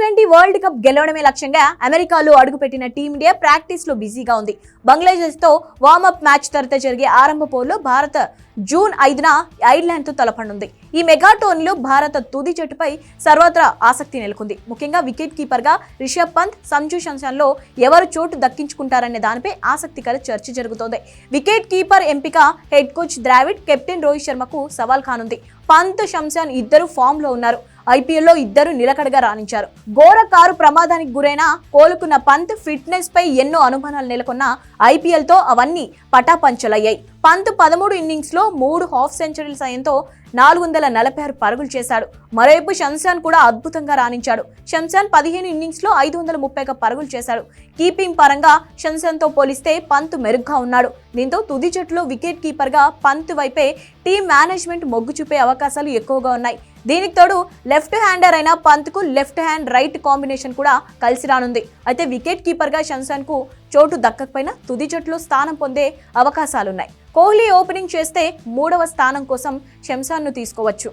Twenty world cup గెలవడమే లక్ష్యంగా అమెరికాలో అడుగుపెట్టిన టీమిండియా ప్రాక్టీస్లో బిజీగా ఉంది. బంగ్లాదేశ్తో వార్మప్ మ్యాచ్ తర్వాత జరిగే ఆరంభ పోరులో భారత్ జూన్ ఐదున ఐర్లాండ్తో తలపడనుంది ఈ మెగా టోర్నీలో భారత తుది జట్టుపై సర్వత్రా ఆసక్తి నెలకొంది. ముఖ్యంగా వికెట్ కీపర్గా రిషబ్ పంత్ సంజు శాంసన్లో ఎవరు చోటు దక్కించుకుంటారనే దానిపై ఆసక్తికర చర్చ జరుగుతోంది. వికెట్ కీపర్ ఎంపిక head coach Dravid captain Rohit శర్మకు సవాల్ కానుంది. పంత్ శంశాన్ ఇద్దరు ఫామ్లో ఉన్నారు. ఐపీఎల్లో ఇద్దరు నిలకడగా రాణించారు. ఘోర కారు ప్రమాదానికి గురైన కోలుకున్న పంత్ ఫిట్నెస్ పై ఎన్నో అనుమానాలు నెలకొన్న ఐపీఎల్తో అవన్నీ పటాపంచలయ్యాయి. పంత్ పదమూడు ఇన్నింగ్స్లో మూడు హాఫ్ సెంచరీల సాయంతో నాలుగు వందల నలభై ఆరు పరుగులు చేశాడు. మరోవైపు షంశాన్ కూడా అద్భుతంగా రాణించాడు. షంశాన్ పదిహేను ఇన్నింగ్స్లో ఐదు వందల ముప్పై పరుగులు చేశాడు. కీపింగ్ పరంగా షంశాన్తో పోలిస్తే పంత్ మెరుగ్గా ఉన్నాడు. దీంతో తుది జట్టులో వికెట్ కీపర్గా పంత్ వైపే టీం మేనేజ్మెంట్ మొగ్గు చూపే అవకాశాలు ఎక్కువగా ఉన్నాయి. దీనికి తోడు లెఫ్ట్ హ్యాండర్ అయిన పంత్కు లెఫ్ట్ హ్యాండ్ రైట్ కాంబినేషన్ కూడా కలిసి రానుంది. అయితే వికెట్ కీపర్గా షంశాన్ చోటు దక్కకపోయినా తుది జట్టులో స్థానం పొందే అవకాశాలున్నాయి. కోహ్లీ ఓపెనింగ్ చేస్తే మూడవ స్థానం కోసం షంశాన్ను తీసుకోవచ్చు.